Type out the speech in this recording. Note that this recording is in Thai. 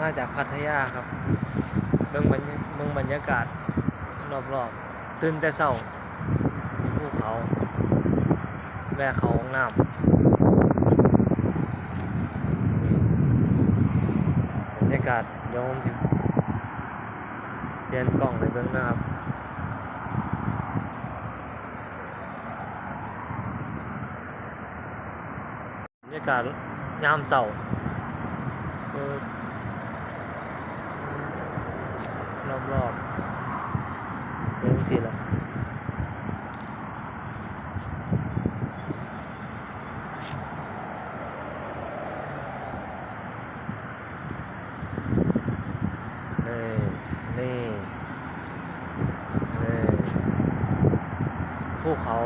มาจากพัทยาครับเมืองบรรยเมืองบรรยากาศรอบๆตื่นแต่เช้ามีภูเขาแม่เขาห้องน้ำบรรยากาศเดี๋ยวผมจะเปลี่ยนกล้องในเบื้องนะครับบรรยากาศยามเสาร์เออ รอบรอบๆเป็นสิละนี่นี่นี่ภูเขา